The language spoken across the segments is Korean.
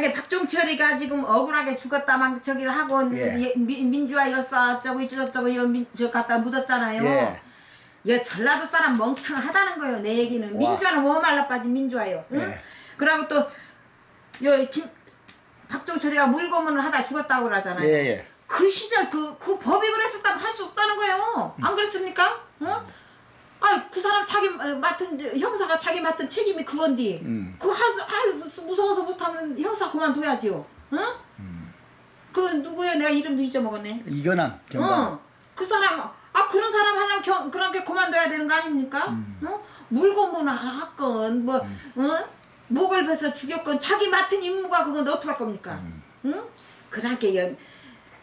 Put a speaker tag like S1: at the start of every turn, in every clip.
S1: 그러니까 박종철이가 지금 억울하게 죽었다 막 저기를 하고
S2: 예.
S1: 예, 민- 민주화 여사 어쩌고 저쩌고 여 민- 저 갖다 묻었잖아요.
S2: 예.
S1: 야 전라도 사람 멍청하다는 거예요. 내 얘기는
S2: 와.
S1: 민주화는 뭐 말라 빠진 민주화요. 응?
S2: 예.
S1: 그러고 또여김 박종철이가 물고문을 하다 죽었다고 그러잖아요.
S2: 예, 예.
S1: 그 시절 그, 그 법이 그랬었다면 할 수 없다는 거예요. 안 그랬습니까? 어? 아, 그 사람 자기 어, 맡은 저, 형사가 자기 맡은 책임이 그건디.
S2: 음.
S1: 그거 하수 아 무서워서 못하면 형사 그만둬야지요. 응? 그 누구야? 내가 이름도 잊어먹었네.
S2: 이건한 경감.
S1: 어, 그 사람 아 그런 사람 하려면 경, 그렇게 그만둬야 되는 거 아닙니까?
S2: 음.
S1: 어? 물고문을 하건 뭐 어? 목을 베서 죽였건 자기 맡은 임무가 그건 어떻게 할 겁니까?
S2: 음.
S1: 응? 연,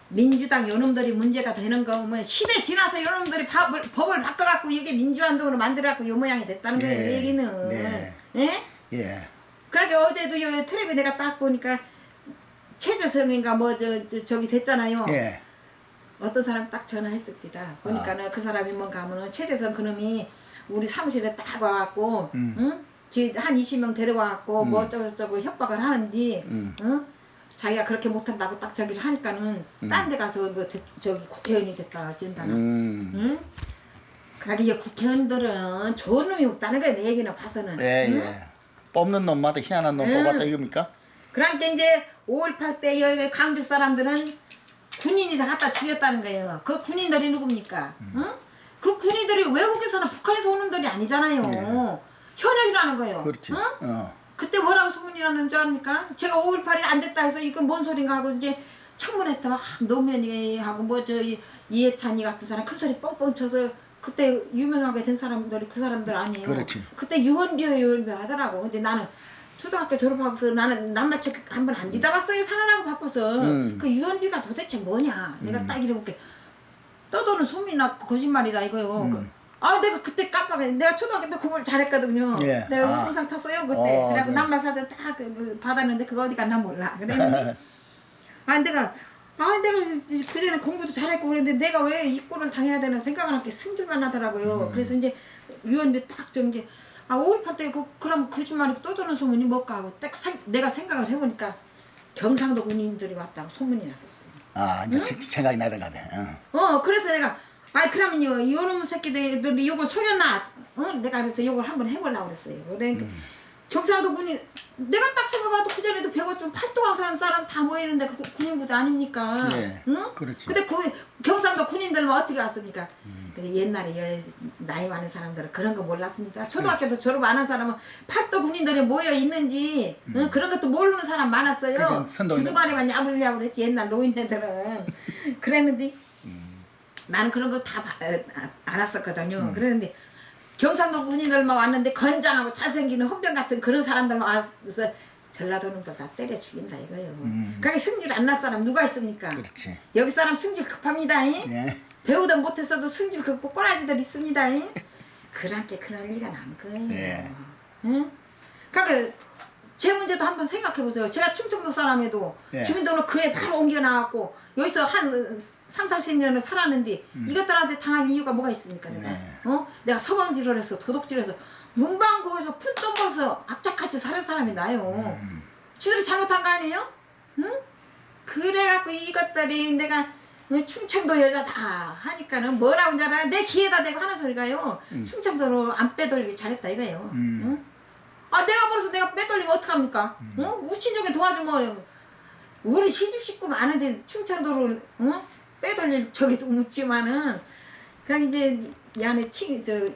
S1: 민주당 요놈들이 문제가 되는 거면 시대 지나서 요놈들이 법을, 법을 바꿔갖고 이게 민주한동으로 만들어갖고 요 모양이 됐다는 거예요.
S2: 네.
S1: 이 얘기는.
S2: 네.
S1: 예?
S2: 예.
S1: 그렇게 어제도 요 텔레비 내가 딱 보니까 최재성인가 뭐저 저기 됐잖아요.
S2: 예.
S1: 어떤 사람 딱 전화했습니다. 보니까는 그 사람이 뭔가 하면은 최재성 그놈이 우리 사무실에 딱 와갖고,
S2: 음.
S1: 응? 지- 한 20명 데려와갖고 뭐 어쩌고저쩌고 협박을 하는데,
S2: 음.
S1: 응? 자기가 그렇게 못한다고 딱 저기를 하니까는 딴 데 가서 뭐 대- 저기 국회의원이 됐다 어쩐다나.
S2: 음.
S1: 응? 그러게 이 국회의원들은 좋은 놈이 없다는 거야 내 얘기는 봐서는.
S2: 예,
S1: 응?
S2: 예. 뽑는 놈마다 희한한 놈
S1: 응.
S2: 뽑았다 이겁니까?
S1: 그러니까 이제 5.18 때 여기 강주 사람들은 군인이 다 갖다 죽였다는 거예요. 그 군인들이 누굽니까? 응? 그 군인들이 외국에서는 북한에서 오는 들이 아니잖아요. 현역이라는 거예요.
S2: 네. 그렇지.
S1: 응?
S2: 어.
S1: 그때 뭐라고 소문이 나는 줄 압니까? 제가 5.18이 안 됐다 해서 이건 뭔 소린가 하고 이제 청문회 때 막 노무현이 하고 뭐 저 이해찬이 같은 사람 큰 소리 뻥뻥 쳐서 그때 유명하게 된 사람들이 그 사람들 아니에요.
S2: 그렇지.
S1: 그때 유언비어 유언비어 하더라고. 근데 나는 초등학교 졸업하고서 나는 남마책 한번 안 뒤다 봤어요. 사느라고 바빠서.
S2: 음.
S1: 그 유언비가 도대체 뭐냐. 내가 딱 이래볼게. 떠도는 소문이나 거짓말이다 이거요.
S2: 음.
S1: 아 내가 그때 깜빡해. 내가 초등학교 때 공부를 잘했거든요.
S2: 예.
S1: 내가
S2: 아.
S1: 우등상 탔어요 그때.
S2: 어,
S1: 그래갖고
S2: 네.
S1: 남마 사전 딱 그, 그 받았는데 그거 어디 갔나 몰라. 그랬는데 아 내가 아 내가 그 전에 공부도 잘했고 그랬는데 내가 왜 입고를 당해야 되나 생각을 할게 승질만 하더라고요. 그래서 이제 유언비 딱좀 이제 아5.18 때그 그럼 거짓말이 떠도는 소문이 뭘까 하고 딱 생- 내가 생각을 해보니까 경상도 군인들이 왔다고 소문이 났었어요.
S2: 아, 이제 시- 생각이 나던가 봐. 어.
S1: 어 그래서 내가 아이 그러면요 이놈 새끼들이 요걸 속였나 어? 내가 그래서 요걸 한번 해보려고 그랬어요. 그러니까 경상도 군인 내가 딱 생각해도 그 전에도 배고 좀 팔도강 사는 사람 다 모이는데 그 군인부대 아닙니까?
S2: 예,
S1: 응?
S2: 그렇지.
S1: 근데 그 경상도 군인들만 어떻게 왔습니까? 근데 옛날에 여- 나이 많은 사람들은 그런 거 몰랐습니까? 초등학교도 졸업 안 한 사람은 팔도 군인들이 모여 있는지 응? 그런 것도 모르는 사람 많았어요.
S2: 그러니까 선동이-
S1: 주둥아리만 야불야불 했지 옛날 노인네들은. 그랬는데 나는 그런 거 다 알았었거든요.
S2: 음.
S1: 그랬는데 경상도 군인들만 왔는데 건장하고 잘생기는 헌병 같은 그런 사람들만 와서 전라도 놈들 다 때려 죽인다 이거예요.
S2: 음.
S1: 그게 승질 안 날 사람 누가 있습니까?
S2: 그렇지.
S1: 여기 사람 승질 급합니다. 잉?
S2: 예.
S1: 배우든 못했어도 승질 급고 꼬라지들 있습니다. 잉? 그렇게 그럴 리가 난 거예요.
S2: 예.
S1: 응? 그러니까 제 문제도 한번 생각해 보세요. 제가 충청도 사람에도
S2: 예.
S1: 주민등록 그에 바로 옮겨 나왔고 여기서 한 3, 40년을 살았는데 이것들한테 당할 이유가 뭐가 있습니까? 내가?
S2: 음. 네.
S1: 어? 내가 서방질을 해서 도둑질해서 문방구에서 푼돈 벌어서 악착같이 사는 사람이 나요.
S2: 음.
S1: 지들이 잘못한 거 아니에요? 응? 그래갖고 이것들이 내가 어, 충청도 여자 다 하니까는 뭐라고 하잖아 내 귀에다 대고 하는 소리가요 충청도로 안 빼돌리기 잘했다 이거예요
S2: 음.
S1: 응? 아 내가 벌어서 내가 빼돌리면 어떡합니까 어? 우친족에 도와주면 우리 시집 식구 많은데 충청도로 어? 빼돌릴 저기도 묻지만은 그 이제 이 안에 친저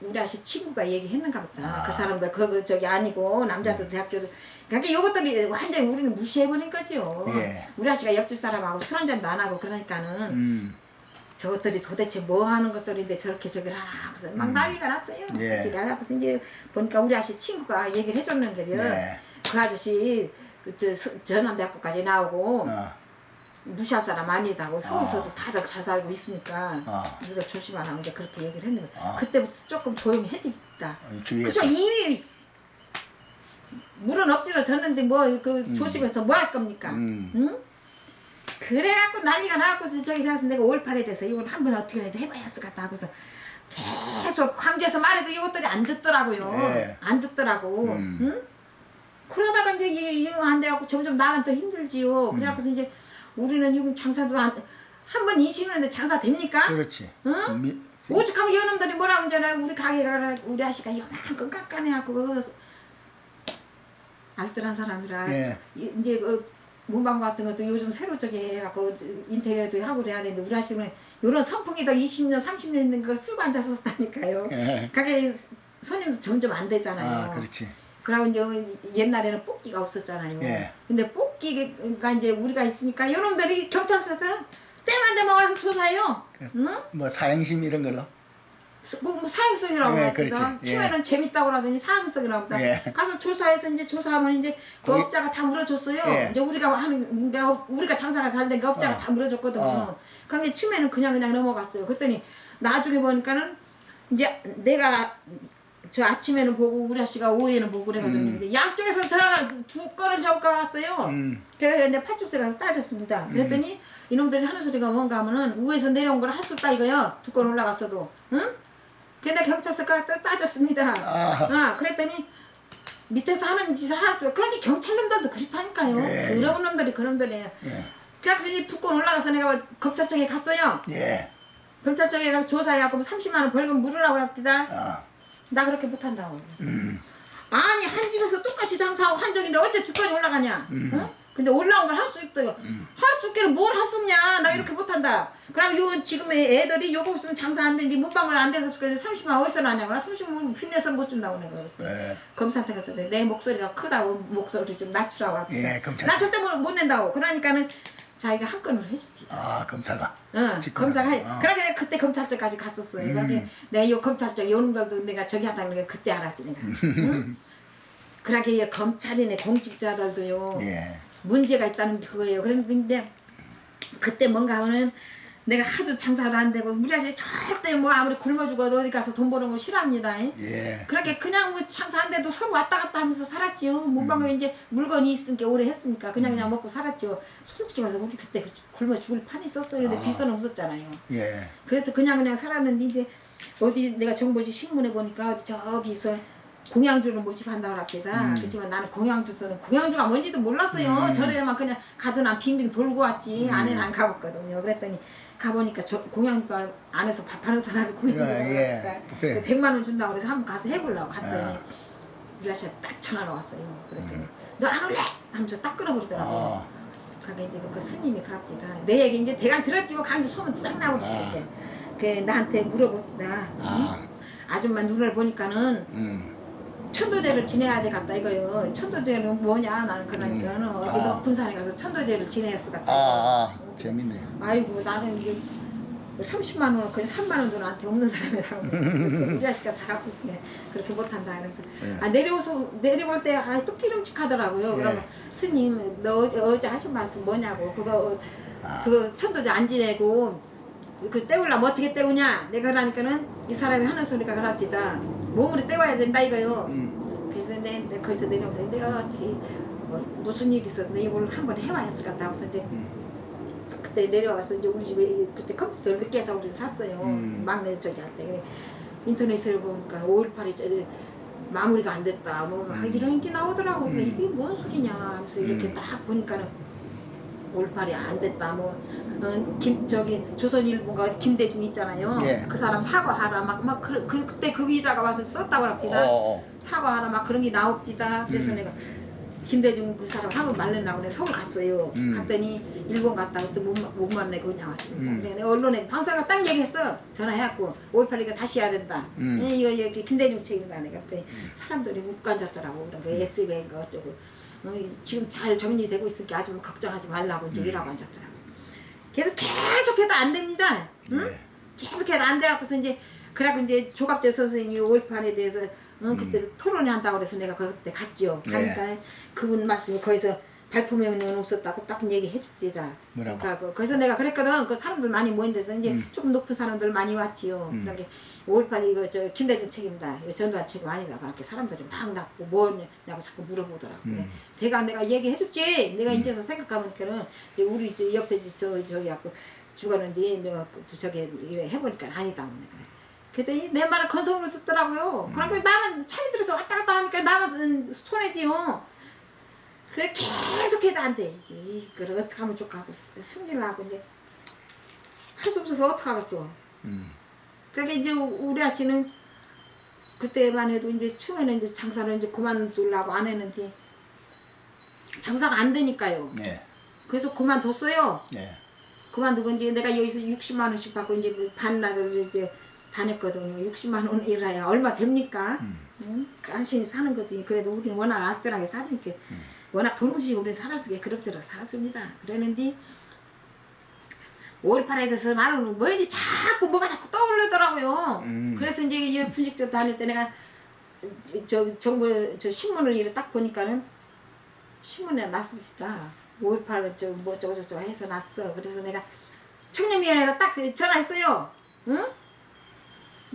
S1: 우리 아씨 친구가 얘기했는가 보다
S2: 아.
S1: 그 사람들 그거 저기 아니고 남자도 대학교도 그러니까 이것들이 완전히 우리는 무시해버린 거죠
S2: 예.
S1: 우리 아씨가 옆집 사람하고 술 한잔도 안 하고 그러니까는
S2: 음.
S1: 저것들이 도대체 뭐 하는 것들인데 저렇게 저기를 하나 하고서 막 난리가 났어요.
S2: 음. 예.
S1: 지랄하고서 이제 보니까 우리 아씨 친구가 얘기를 해줬는데요.
S2: 네.
S1: 그 아저씨 그저 전남대학교까지 나오고
S2: 어.
S1: 무시할 사람 아니다고 서울서도 다들 잘 살고 있으니까
S2: 어.
S1: 우리가 조심하라는 게 그렇게 얘기를 했는데
S2: 어.
S1: 그때부터 조금 조용히 해주겠다.
S2: 이 주위에서.
S1: 그죠 이미 물은 엎질러 졌는데 뭐 그 조심해서 뭐 할 겁니까?
S2: 음.
S1: 응? 그래갖고 난리가 나갖고서 저기 가서 내가 5.18에 대해서 이걸 한번 어떻게라도 해봐야 할것 같다 하고서 계속 광주에서 말해도 이것들이 안 듣더라고요.
S2: 예.
S1: 안 듣더라고.
S2: 음.
S1: 응? 그러다가 이제 이- 이거 안 돼갖고 점점 나는 더 힘들지요. 그래갖고서 이제 우리는 지금 장사도 안 한 번 인식했는데 장사 됩니까?
S2: 그렇지.
S1: 응?
S2: 미,
S1: 오죽하면 이놈들이 뭐라 그러잖아요. 우리 가게가 우리 아씨가 이만큼 깎아내갖고 알뜰한 사람이라
S2: 예.
S1: 이- 이제 그 문방 같은 것도 요즘 새로 저기 해갖고 저 인테리어도 하고 그래야 되는데 우리 아씨는 요런 선풍기 더 20년 30년 있는 거 쓰고 앉아서 다니까요.
S2: 예.
S1: 가게 손님도 점점 안 되잖아요.
S2: 아, 그렇지.
S1: 그러고 이제 옛날에는 뽑기가 없었잖아요.
S2: 예.
S1: 근데 뽑기가 이제 우리가 있으니까 요놈들이 경찰서에서 때만 되면 와서 조사해요. 응?
S2: 뭐 사행심 이런 걸로.
S1: 뭐, 뭐 사행성이라고
S2: 예,
S1: 하거든.
S2: 그렇지. 예.
S1: 처음에는 재밌다고 하더니 사행성이라고 하다.
S2: 예.
S1: 가서 조사해서 이제 조사하면 이제 그
S2: 거기-
S1: 업자가 다 물어줬어요.
S2: 예.
S1: 이제 우리가 하는 내가 업- 우리가 장사가 잘된그 업자가
S2: 어.
S1: 다 물어줬거든요.
S2: 어.
S1: 근데 처음에는 그냥 그냥 넘어갔어요. 그랬더니 나중에 보니까는 이제 내가 저 아침에는 보고 우리 아씨가 오후에는 보고 그래가지고 양쪽에서 전화가 두 건을 잡고 왔어요.
S2: 음.
S1: 그래서 이제 파출소에 가서 따졌습니다. 그랬더니 이놈들이 하는 소리가 뭔가 하면은 우에서 내려온 걸 할 수 없다 이거요. 두 건 올라갔어도. 응? 근데 경찰서가 또 따졌습니다.
S2: 아.
S1: 어, 그랬더니 밑에서 하는 짓을 하죠. 그러니 경찰놈들도 그렇다니까요.
S2: 예.
S1: 그런 놈들이 그런 놈들이에요.
S2: 예.
S1: 그래서 이두건 올라가서 내가 검찰청에 갔어요.
S2: 예.
S1: 검찰청에 가서 조사해갖고 30만 원 벌금 물으라고 합니다.
S2: 아.
S1: 나 그렇게 못한다고.
S2: 음.
S1: 아니 한 집에서 똑같이 장사하고 한정인데 어째 두 건이 올라가냐? 어? 근데 올라온 걸 할 수 있어요. 할수 있기를 뭘할 수 없냐? 나 이렇게 못한다. 그리고 요 지금의 애들이 요거 없으면 장사 안 되는데 문방구에 안 돼서 죽겠는데 30만 원 어디서 나냐고. 나 30만 빚내서 못 준다고 내가.
S2: 예.
S1: 검사한테 가서 내, 내 목소리가 크다고 목소리 좀 낮추라고.
S2: 예, 검찰.
S1: 나 절대 못, 못 낸다고. 그러니까는 자기가 한 건으로 해줄게.
S2: 아, 검사가.
S1: 응. 검사가 해.
S2: 어.
S1: 그러게 내가 그때 검찰청까지 갔었어요.
S2: 음.
S1: 그러게 내가 이 검찰청 요놈들도 내가 저기 하다는 게 그때 알았지 내가. 응? 그러게 이 검찰이네 공직자들도요
S2: 예.
S1: 문제가 있다는 게 그거예요. 그런데 그때 뭔가 하면은 내가 하도 장사도 안 되고 우리 아저씨 절대 뭐 아무리 굶어 죽어도 어디 가서 돈 버는 거 싫어합니다.
S2: 예.
S1: 그렇게 그냥 뭐 장사 안 돼도 서로 왔다 갔다 하면서 살았지요. 문방구에 이제 물건이 있으니까 오래 했으니까 그냥 그냥 먹고 살았지요. 솔직히 말해서 우리 그때 그 굶어 죽을 판이 있었어요. 근데 비서는 없었잖아요.
S2: 예.
S1: 그래서 그냥 그냥 살았는데 이제 어디 내가 정보지 신문에 보니까 어디 저기서 공양주를 모집한다고 합니다. 그렇지만 나는 공양주들은 공양주가 뭔지도 몰랐어요. 절에만 그냥 가더나 빙빙 돌고 왔지 안에는 안 가봤거든요. 그랬더니 가보니까 저 공양주가 안에서 밥하는 사람이 공양주가
S2: 예, 예.
S1: 나왔다.
S2: 그래.
S1: 100만 원 준다고 그래서 한번 가서 해보려고 갔더니
S2: 아.
S1: 우리 아저씨가 딱 전화가 왔어요. 그랬더니 너 안 올래? 하면서 딱 끊어버리더라고요.
S2: 아.
S1: 그게 이제 그 스님이 그럽디다. 내 얘기 이제 대강 들었지 뭐 강주 소문 싹 나고 있을 때. 그 나한테 물어봅니다.
S2: 아.
S1: 아줌마 눈을 보니까는
S2: 음.
S1: 천도제를 지내야 돼 같다 이거요. 천도제는 뭐냐 나는 그러니까는 어디
S2: 아.
S1: 높은 산에 가서 천도제를 지내었을 것
S2: 아,
S1: 같다.
S2: 아. 재밌네.
S1: 아이고 나는 이게 30만 원 그냥 3만 원도 나한테 없는 사람이라고 우리 아씨가 다 갖고 있으니 그렇게 못한다 그래서
S2: 예.
S1: 아 내려오서 내려올 때 아 또 기름직하더라고요
S2: 예.
S1: 그러면 스님 너 어제, 어제 하신 말씀 뭐냐고 그거
S2: 아.
S1: 그 천도제 안 지내고 그 때우려면 어떻게 때우냐 내가 그러니까는 이 사람이 하는 소리가 그럽디다 몸으로 때워야 된다 이거요
S2: 음.
S1: 그래서 내, 내 거기서 내려오면서 내가 어떻게 뭐 무슨 일이 있었는데 이걸 한번 해봐야 했을 것 해서 이제
S2: 음.
S1: 그때 내려와서 이제 우리 집에 그때 컴퓨터를 늦게 해서 우리 샀어요.
S2: 음.
S1: 막내 저기 할 때. 그래. 인터넷으로 보니까 5.18이 저 마무리가 안 됐다. 뭐막
S2: 음.
S1: 이런 게 나오더라고. 그래,
S2: 음.
S1: 이게 뭔 소리냐 하면서 이렇게
S2: 음.
S1: 딱 보니까는 5.18이 안 됐다. 뭐, 어, 김, 저기, 조선일보가 김대중 있잖아요.
S2: 예.
S1: 그 사람 사과하라. 막, 막, 그, 그, 그때 그 기자가 와서 썼다고 합니다.
S2: 어, 어.
S1: 사과하라 막 그런 게 나옵디다. 그래서
S2: 음.
S1: 내가 김대중 그 사람 한번 말려나고 내가 서울 갔어요.
S2: 음.
S1: 갔더니 일본 갔다 그때 못, 마- 못 만나고 그냥 왔습니다.
S2: 음.
S1: 내가 언론에 방송에 딱 얘기했어. 전화해갖고 5.18이가 다시 해야 된다.
S2: 음.
S1: 예, 이거 여기 김대중 책임다 내가 그때 사람들이 묵고 앉았더라고. 그런 거 SBN가 어쩌고. 어, 지금 잘 정리 되고 있으니까 아주 걱정하지 말라고 이제 이러고 앉았더라고. 그래서 계속해도 안 됩니다. 응?
S2: 예.
S1: 계속해도 안 돼갖고서 이제 그래갖고 이제 조갑재 선생님이 5.18에 대해서 어, 그때 토론회 한다고 그래서 내가 그때 갔죠.
S2: 네.
S1: 가니까 그분 말씀이 거기서 발표명령은 없었다고 딱 얘기 해줍디다.
S2: 뭐라고?
S1: 그러니까 그- 거기서 내가 그랬거든. 그 사람들 많이 모인 데서 이제
S2: 음.
S1: 조금 높은 사람들 많이 왔지요.
S2: 음.
S1: 그러게 5.18 이거 저 김대중 책임다. 전두환 책임 아니다. 그렇게 사람들이 막 낳고 뭐냐고 자꾸 물어보더라고.
S2: 음.
S1: 음. 내가 내가 얘기해줬지. 내가 이제서 생각하면서는 우리 이제 옆에 이제 저 저기 갖고 죽었는데 내가 그 저기 해보니까 아니다. 뭐 내가. 그랬더니 내 말을 건성으로 듣더라고요. 그러니까 나는 차비 들어서 왔다 갔다 하니까 나는 손해지요. 그래 계속해도 안 돼. 이제 이걸 어떻게 하면 좋까 하고 승질나고 이제 할수 없어서 어떻게 하겠어.
S2: 음.
S1: 그러니까 이제 우리 아씨는 그때만 해도 이제 처음에는 이제 장사를 이제 그만두려고 안 했는데 장사가 안 되니까요.
S2: 예.
S1: 그래서 그만뒀어요.
S2: 예.
S1: 그만두고 이제 내가 여기서 60만 원씩 받고 이제 그 반나절 이제 다녔거든요. 60만 원이라야 얼마 됩니까? 응? 간신히 사는 거지. 그래도 우리는 워낙 알뜰하게 사니까 워낙 돈 없이 우리 살았으니까 그럭저럭 살았습니다. 그러는데 5.18에 대해서 나는 뭐인지 자꾸 뭐가 자꾸 떠오르더라고요.
S2: 음.
S1: 그래서 이제 이 분식집 다닐 때 내가 저 정부 저 신문을 이렇게 딱 보니까는 신문에 났습니다. 5.18 저뭐 저거 저거 해서 났어. 그래서 내가 청년위원회가 딱 전화했어요. 응?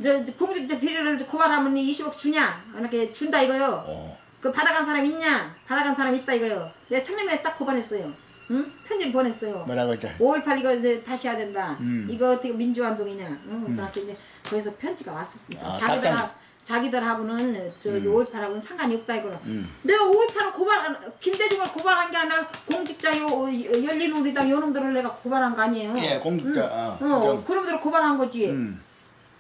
S1: 저, 저 공직자 비리를 고발하면 20억 주냐? 이렇게 준다 이거요.
S2: 어.
S1: 그 받아간 사람 있냐? 받아간 사람 있다 이거요. 내가 청년위원회 딱 고발했어요. 응? 편지를 보냈어요.
S2: 뭐라고 했자.
S1: 5.18 이거 이제 다시 해야 된다.
S2: 음.
S1: 이거 어떻게 민주화운동이냐. 응? 그렇게 이제 거기서 편지가 왔습니다.
S2: 아,
S1: 자기들
S2: 답장.
S1: 하, 자기들하고는 저 5.18하고는 상관이 없다 이거는.
S2: 음.
S1: 내가 5.18을 고발 김대중을 고발한 게 아니라 공직자 요 어, 열린 우리당 요놈들을 내가 고발한 거 아니에요.
S2: 예, 공직자. 어,
S1: 어,
S2: 좀.
S1: 그놈들을 고발한 거지.
S2: 음.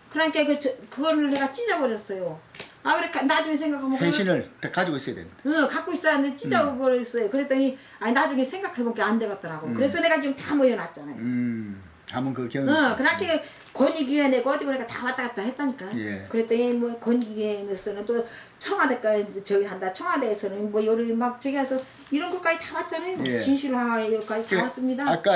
S1: 그러니까 그 저, 그거를 내가 찢어버렸어요. 아 그래 가- 나중에 생각하면
S2: 현신을 다 가지고 있어야 됩니다.
S1: 응, 갖고 있었는데 찢어버렸어요. 그랬더니 아니 나중에 생각해보니안 되겠더라고. 그래서 내가 지금 다 모여놨잖아요.
S2: 음. 한번 그 경험.
S1: 응, 그렇게 권익위원회가 어디 그러니까 다 왔다 갔다 했다니까.
S2: 예.
S1: 그랬더니 뭐 권익위원회에서는 또 청와대까지 저기 한다. 청와대에서는 뭐 여러 막 저기 해서 이런 것까지 다 왔잖아요.
S2: 예.
S1: 진실화까지 다 왔습니다.
S2: 아까